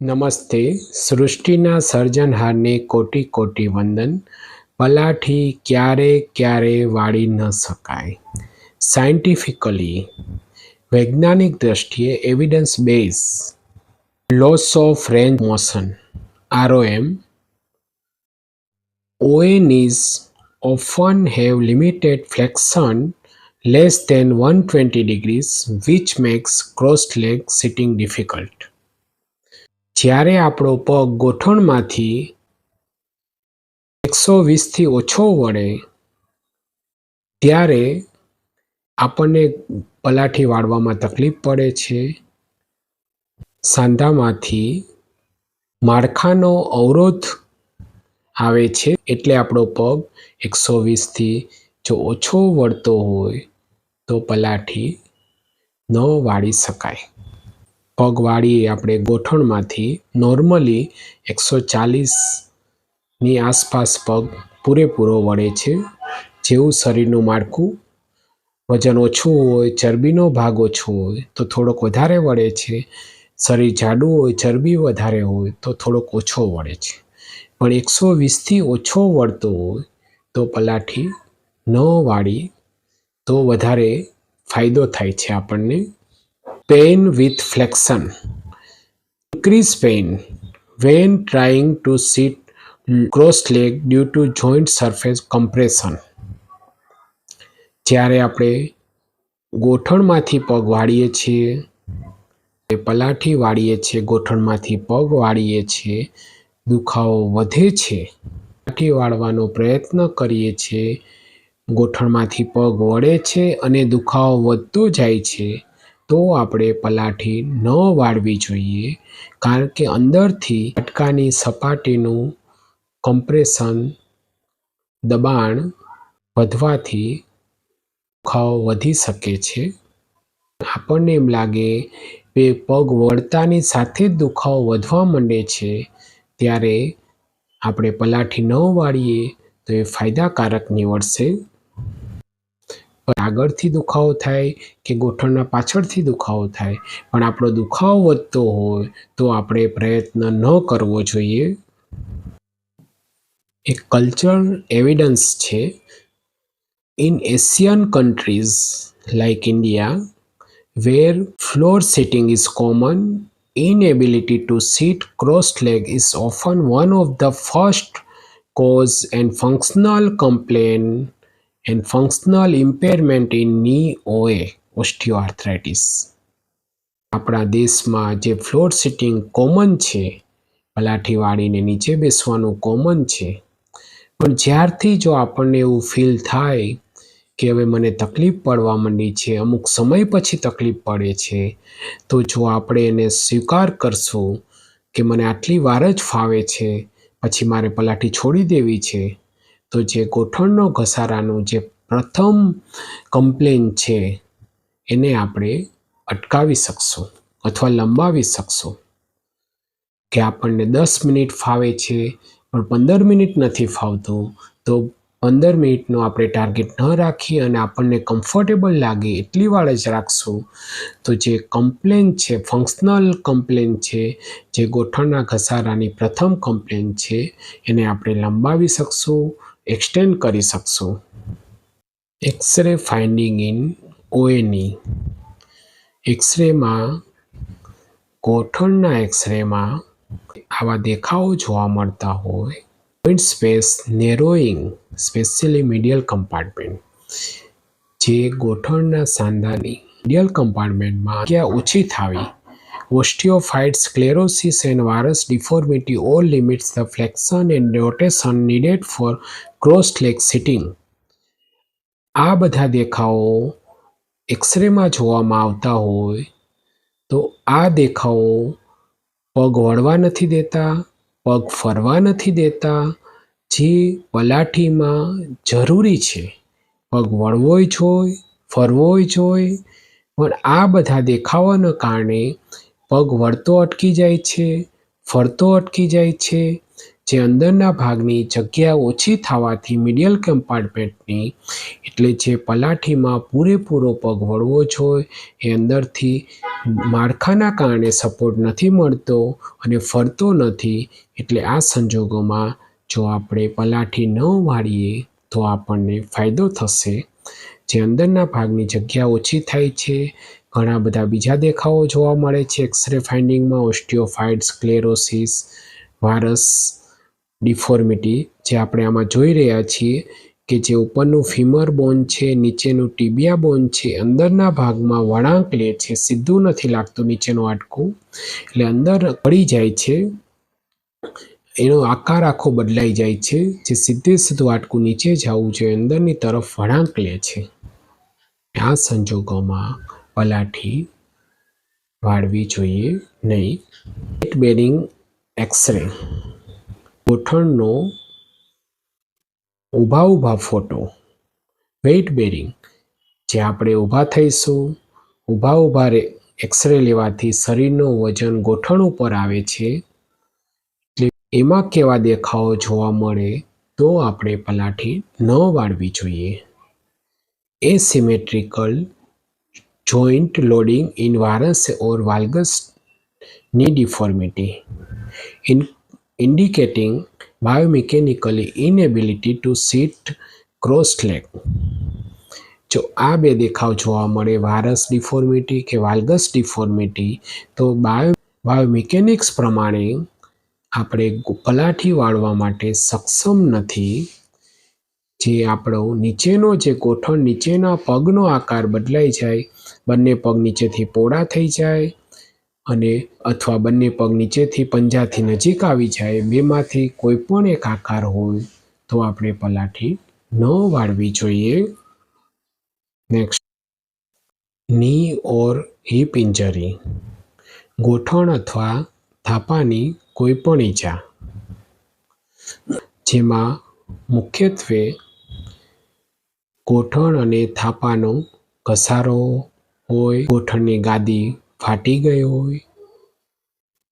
નમસ્તે સૃષ્ટિના સર્જનહારને કોટી કોટી વંદન પલાઠી ક્યારે ક્યારે વાળી ન શકાય સાયન્ટિફિકલી વૈજ્ઞાનિક દ્રષ્ટિએ evidence base loss of range motion ROM ONs often have limited flexion less than 120 degrees which makes crossed leg sitting difficult. જ્યારે આપણો પગ ગોઠણમાંથી એકસો વીસથી ઓછો વળે, ત્યારે આપણને પલાઠી વાળવામાં તકલીફ પડે છે. સાંધામાંથી માળખાનો અવરોધ આવે છે એટલે આપણો પગ એકસો વીસથી જો ઓછો વળતો હોય, તો પલાઠી ન વાળી શકાય. પગ વાળીએ આપણે ગોઠણમાંથી નોર્મલી એકસો ચાલીસની આસપાસ પગ પૂરેપૂરો વળે છે. જેવું શરીરનું માળખું વજન ઓછું હોય, ચરબીનો ભાગ ઓછો હોય, તો થોડોક વધારે વળે છે. શરીર જાડું હોય, ચરબી વધારે હોય, તો થોડોક ઓછો વળે છે. પણ એકસો વીસથી ઓછો વળતો હોય, તો પલાઠી ન વાળી તો વધારે ફાયદો થાય છે આપણને. Pain with flexion. Increase pain when trying sit cross leg due to joint surface compression. જ્યારે આપણે ગોઠણમાંથી પગ વાળીએ છીએ પલાઠી વાળીએ છીએ, ગોઠણમાંથી પગ વાળીએ છીએ, દુખાવો વધે છે, પલાઠી વાળવાનો પ્રયત્ન કરીએ છીએ, ગોઠણમાંથી પગ વળે છે અને દુખાવો વધતો જાય છે તો આપણે પલાઠી ન વાળવી જોઈએ, કારણ કે અંદરથી અટકાની સપાટીનું કમ્પ્રેશન, દબાણ વધવાથી દુખાવો વધી શકે છે. આપણને એમ લાગે કે પગ વળતાની સાથે જ દુખાવો વધવા માંડે છે, ત્યારે આપણે પલાઠી ન વાળીએ તો એ ફાયદાકારક નીવડશે. આગળથી દુખાવો થાય કે ગોઠણના પાછળથી દુખાવો થાય, પણ આપણો દુખાવો વધતો હોય તો આપણે પ્રયત્ન ન કરવો જોઈએ. એક કલ્ચરલ એવિડન્સ છે. In Asian countries like India where floor sitting is common inability to sit crossed leg is often one of the first cause and functional complaint and functional impairment in knee OA osteoarthritis. આપણા દેશમાં જે floor sitting common છે, પલાઠી વાળીને નીચે બેસવાનું common છે, પણ જ્યારથી જો આપણને એવું ફીલ થાય કે હવે મને તકલીફ પડવા માંડી છે, અમુક સમય પછી તકલીફ પડે છે, તો જો આપણે એને સ્વીકાર કરશું કે મને આટલી વાર જ ફાવે છે, પછી મારે પલાઠી છોડી દેવી છે તો જે ગોઠણનો ઘસારાનું જે પ્રથમ કમ્પ્લેન છે, એને આપણે અટકાવી શકશું અથવા લંબાવી શકશું. કે આપણને દસ મિનિટ ફાવે છે, પણ પંદર મિનિટ નથી ફાવતું, તો પંદર મિનિટનો આપણે ટાર્ગેટ ન રાખી અને આપણને કમ્ફર્ટેબલ લાગે એટલી વાર જ રાખશું. તો જે કમ્પ્લેન છે ફંક્શનલ કમ્પ્લેન છે, જે ગોઠણના ઘસારાની પ્રથમ કમ્પ્લેન છે, એને આપણે લંબાવી શકશું. એક્સટેન્ડ કરી શકશો. એક્સરે ફાઇન્ડિંગ ઇન ઓએની એક્સરેમાં ગોઠણના એક્સરેમાં આવા દેખાવો જોવા મળતા હોય. Joint space narrowing specially medial compartment જે ગોઠણના સાંધાની મીડિયલ કમ્પાર્ટમેન્ટમાં ક્યાં ઓછી થાવી osteophyte sclerosis, and varus deformity all limits the flexion and rotation needed for crossed leg sitting. આ બધા દેખાવો એક્સરેમાં જોવામાં આવતા હોય તો આ દેખાવો પગ વળવા નથી દેતા પગ ફરવા નથી દેતા જે પલાઠીમાં જરૂરી છે પગ વળવોય જોઈએ ફરવોય જોઈએ પણ આ બધા દેખાવાના કારણે પગ વળતો અટકી જાય છે, ફરતો અટકી જાય છે, જે અંદરના ભાગની જગ્યા ઓછી થવાથી મિડિયલ કમ્પાર્ટમેન્ટની એટલે જે પલાઠીમાં પૂરેપૂરો પગ વળવો જોઈએ એ અંદરથી માળખાના કારણે સપોર્ટ નથી મળતો અને ફરતો નથી, એટલે આ સંજોગોમાં જો આપણે પલાઠી ન વાળીએ, તો આપણને ફાયદો થશે. જે અંદરના ભાગની જગ્યા ઓછી થાય છે ઘણા બધા બીજા દેખાવો જોવા મળે છે. એક્સરે ફાઇન્ડિંગમાં ઓસ્ટિયોફાઇટ્સ ક્લેરોસિસ વારસ ડિફોર્મિટી જે આપણે આમાં જોઈ રહ્યા છીએ કે જે ઉપરનું ફીમર બોન છે, નીચેનું ટીબિયા બોન છે, અંદરના ભાગમાં વળાંક લે છે. સીધું નથી લાગતું નીચેનું આટકું એટલે અંદર પડી જાય છે. એનો આકાર આખો બદલાઈ જાય છે. જે સીધે સીધું આટકું નીચે જવું જોઈએ. અંદરની તરફ વળાંક લે છે. આ સંજોગોમાં પલાઠી વાળવી જોઈએ નહીં. વેટ બેરિંગ એક્સરે ગોઠણનો ઊભા ઊભા ફોટો વેઇટ બેરિંગ જે આપણે ઊભા થઈશું, ઊભા ઊભા એક્સરે લેવાથી શરીરનું વજન ગોઠણ ઉપર આવે છે. એમાં કેવા દેખાવો જોવા મળે, તો આપણે પલાઠી ન વાળવી જોઈએ. એસિમેટ્રિકલ joint loading in varus or valgus knee deformity, in, indicating biomechanical inability to sit crossed leg. જો આ બે દેખાવ જોવા મળે વારસ ડિફોર્મિટી કે વાલ્ગસ ડિફોર્મિટી તો બાયો બાયોમિકેનિક્સ પ્રમાણે આપણે પલાઠી વાળવા માટે સક્ષમ નથી જે આપણો નીચેનો જે ગોઠણ નીચેના પગનો આકાર બદલાઈ જાય, બંને પગ નીચેથી પોળા થઈ જાય અને અથવા બંને પગ નીચેથી પંજાથી નજીક આવી જાય, બેમાંથી કોઈ પણ એક આકાર હોય તો આપણે પલાઠી ન વાળવી જોઈએ. નેક્સ્ટની ઓર હિપ ઇન્જરી. ગોઠણ અથવા થાપાની કોઈ પણ ઈજા. જેમાં મુખ્યત્વે ગોઠણ અને થાપાનો ઘસારો હોય, ગોઠણની ગાદી ફાટી ગઈ હોય,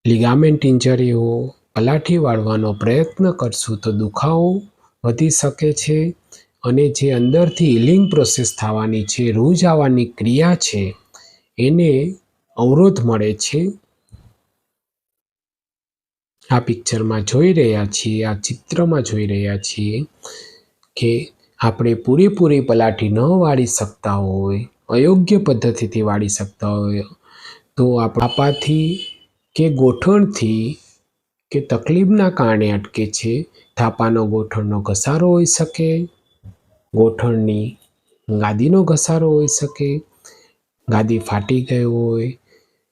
લિગામેન્ટ ઇન્જરી હોય પલાઠી વાળવાનો પ્રયત્ન કરશું તો દુખાવો વધી શકે છે અને જે અંદરથી હિલિંગ પ્રોસેસ થવાની છે, રૂજ આવવાની ક્રિયા છે, એને અવરોધ મળે છે. આ પિક્ચરમાં જોઈ રહ્યા છીએ, આ ચિત્રમાં જોઈ રહ્યા છીએ કે આપણે પૂરેપૂરી પલાઠી ન વાળી શકતા હોય, અયોગ્ય પદ્ધતિથી વાળી શકતા હોય, તો આપાથી કે ગોઠણથી કે તકલીફના કારણે અટકે છે, થાપાનો ગોઠણનો ઘસારો હોઈ શકે, ગોઠણની ગાદીનો ઘસારો હોઈ શકે, ગાદી ફાટી ગઈ હોય,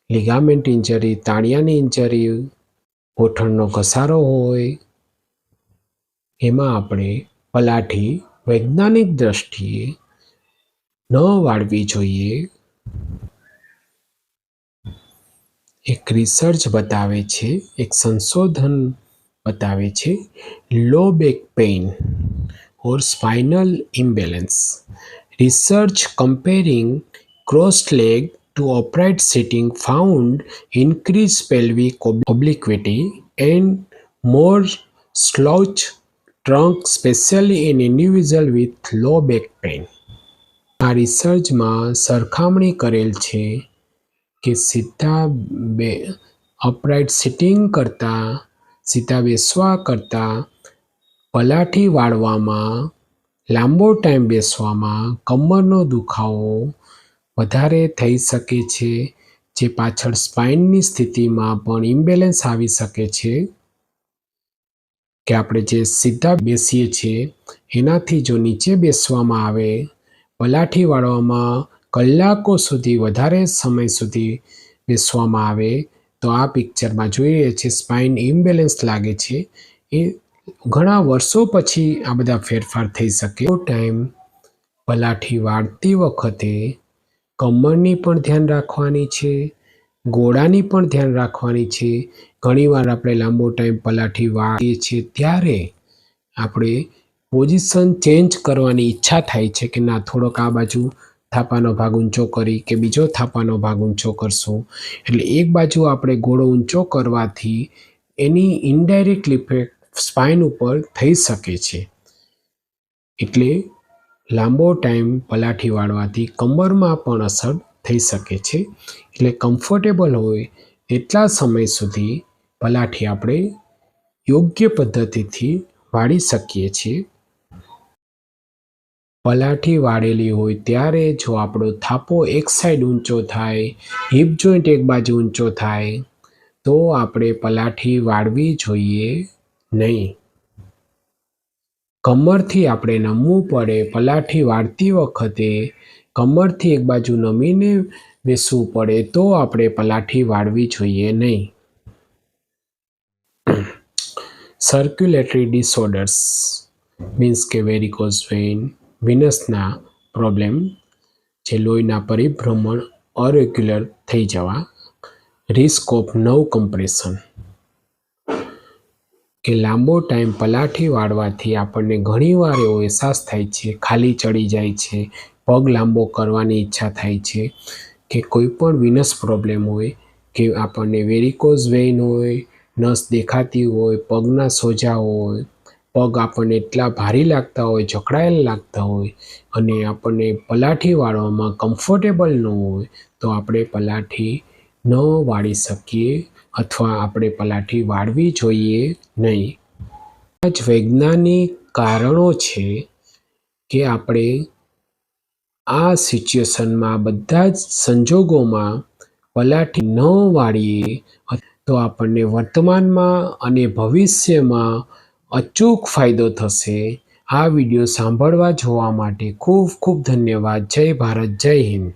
લિગામેન્ટ ઇન્જરી, તાણિયાની ઇન્જરી, ગોઠણનો ઘસારો હોય, એમાં આપણે પલાઠી વૈજ્ઞાનિક દ્રષ્ટિએ ન વાળવી જોઈએ એક રિસર્ચ બતાવે છે એક સંશોધન બતાવે છે low back pain or spinal imbalance research comparing crossed leg to upright sitting found increased pelvic obliquity and more slouch trunk specially in individual with low back pain આ રિસર્ચમાં સરખામણી કરેલ છે કે સીધા બે અપરાઇટ સિટિંગ કરતાં, સીધા બેસવા કરતાં, પલાઠી વાળવામાં, લાંબો ટાઈમ બેસવામાં કમરનો દુખાવો વધારે થઈ શકે છે, જે પાછળ સ્પાઇનની સ્થિતિમાં પણ ઇમ્બેલેન્સ આવી શકે છે. કે આપણે જે સીધા બેસીએ છીએ, એનાથી જો નીચે બેસવામાં આવે, પલાઠી વાળવામાં કલાકો સુધી વધારે સમય સુધી બેસવામાં આવે, તો આ પિક્ચરમાં જોઈએ છે સ્પાઇન ઇમ્બેલેન્સ લાગે છે. એ ઘણા વર્ષો પછી આ બધા ફેરફાર થઈ શકે. ટાઈમ પલાઠી વાળતી વખતે કમરની પણ ધ્યાન રાખવાની છે. ગોળાની પણ ધ્યાન રાખવાની છે. ઘણીવાર આપણે લાંબો ટાઈમ પલાઠી વાળીએ છીએ ત્યારે આપણે પોઝિશન ચેન્જ કરવાની ઈચ્છા થાય છે કે ના, થોડોક આ બાજુ થાપાનો ભાગ ઊંચો કરી કે બીજો થાપાનો ભાગ ઊંચો કરશું. એટલે એક બાજુ આપણે ગોળો ઊંચો કરવાથી એની ઇનડાયરેક્ટ ઇફેક્ટ સ્પાઇન ઉપર થઈ શકે છે. એટલે લાંબો ટાઈમ પલાઠી વાળવાથી કમરમાં પણ અસર થઈ શકે છે. એટલે કમ્ફર્ટેબલ હોય એટલા સમય સુધી પલાઠી આપણે યોગ્ય પદ્ધતિથી વાળી શકીએ છીએ. પલાઠી વાળેલી હોય ત્યારે જો આપણો થાપો એક સાઈડ ઊંચો થાય હિપ જોઈન્ટ એક બાજુ ઊંચો થાય, તો આપણે પલાઠી વાળવી જોઈએ નહીં. કમરથી આપણે નમવું પડે પલાઠી વાળતી વખતે કમરથી એક બાજુ નમીને બેસવું પડે તો આપણે પલાઠી વાળવી જોઈએ નહીં. સર્ક્યુલેટરી ડિસઓર્ડર્સ મીન્સ કે વેરિકોઝ વેઇન વિનસના પ્રોબ્લેમ જે લોહીના પરિભ્રમણ અરેગ્યુલર થઈ જવા રિસ્ક ઓફ નવ કમ્પ્રેશન કે લાંબો ટાઈમ પલાઠી વાળવાથી આપણને ઘણીવાર એવો અહેસાસ થાય છે, ખાલી ચડી જાય છે, પગ લાંબો કરવાની ઈચ્છા થાય છે કે કોઈ પણ વિનસ પ્રોબ્લેમ હોય, કે આપણને વેરિકોઝ વેઇન હોય, નસ દેખાતી હોય, પગના સોજા હોય, પગ આપણને એટલા ભારી લાગતા હોય, જકડાયેલા લાગતા હોય અને આપણને પલાઠી વાળવામાં કમ્ફર્ટેબલ ન હોય, તો આપણે પલાઠી ન વાળી શકીએ અથવા આપણે પલાઠી વાળવી જોઈએ નહીં. આ જ વૈજ્ઞાનિક કારણો છે કે આપણે આ સિચ્યુએશનમાં બધા જ સંજોગોમાં પલાઠી ન વાળીએ તો આપણને વર્તમાનમાં અને ભવિષ્યમાં અચૂક ફાયદો થશે. આ વીડિયો સાંભળવા જોવા માટે ખૂબ ખૂબ ધન્યવાદ. જય ભારત, જય હિન્દ.